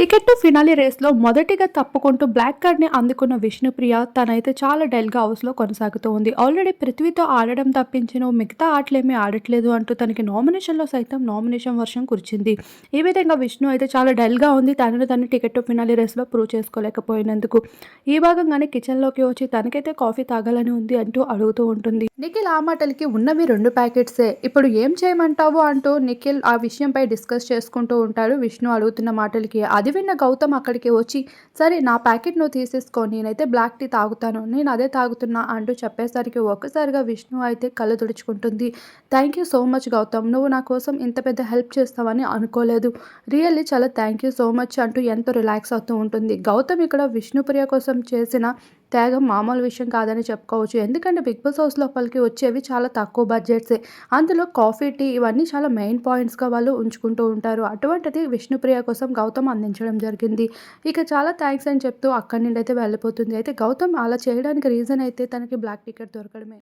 Ticket to finale రేస్లో మొదటిగా తప్పుకుంటూ black కార్డ్ని అందుకున్న విష్ణుప్రియ తనైతే చాలా డల్గా హౌస్లో కొనసాగుతూ ఉంది. ఆల్రెడీ పృథ్వీతో ఆడడం తప్పించిన మిగతా ఆటలేమీ ఆడట్లేదు అంటూ తనకి నామినేషన్లో సైతం నామినేషన్ వర్షం కురిచింది. ఈ విధంగా విష్ణు అయితే చాలా డల్గా ఉంది. తనను తను టికెట్ టు ఫినాలి రేస్లో ప్రూవ్ చేసుకోలేకపోయినందుకు ఈ భాగంగానే కిచెన్లోకి వచ్చి తనకైతే కాఫీ తాగాలని ఉంది అంటూ అడుగుతూ ఉంటుంది. నిఖిల్ ఆ మాటలకి ఉన్నవి రెండు ప్యాకెట్సే. ఇప్పుడు ఏం చేయమంటావు? అంటూ నిఖిల్ ఆ విషయంపై డిస్కస్ చేసుకుంటూ ఉంటాడు. విష్ణు అడుగుతున్న మాటలకి అది విన్న గౌతమ్ అక్కడికి వచ్చి సరే నా ప్యాకెట్ నువ్వు తీసేసుకో నేనైతే బ్లాక్ టీ తాగుతాను. నేను అదే తాగుతున్నా అంటూ చెప్పేసరికి ఒక్కసారిగా విష్ణు అయితే కళ్ళు తుడుచుకుంటుంది. Thank you so much Gautam. నువ్వు నా కోసం ఇంత పెద్ద హెల్ప్ చేస్తావని అనుకోలేదు. రియల్లీ చాలా థ్యాంక్ యూ సో మచ్ అంటూ ఎంతో రిలాక్స్ అవుతూ ఉంటుంది. గౌతమ్ ఇక్కడ విష్ణుప్రియ కోసం చేసిన త్యాగం మామూలు విషయం కాదని చెప్పుకోవచ్చు. ఎందుకంటే బిగ్ బాస్ హౌస్ లోపలికి వచ్చేవి చాలా తక్కువ బడ్జెట్సే. అందులో కాఫీ టీ ఇవన్నీ చాలా మెయిన్ పాయింట్స్గా వాళ్ళు ఉంచుకుంటూ ఉంటారు. అటువంటిది విష్ణుప్రియ కోసం గౌతమ్ అందించడం జరిగింది. ఇక చాలా థ్యాంక్స్ అని చెప్తూ అక్కడి నుండి అయితే వెళ్ళిపోతుంది. అయితే గౌతమ్ అలా చేయడానికి రీజన్ అయితే తనకి బ్లాక్ టికెట్ దొరకడమే.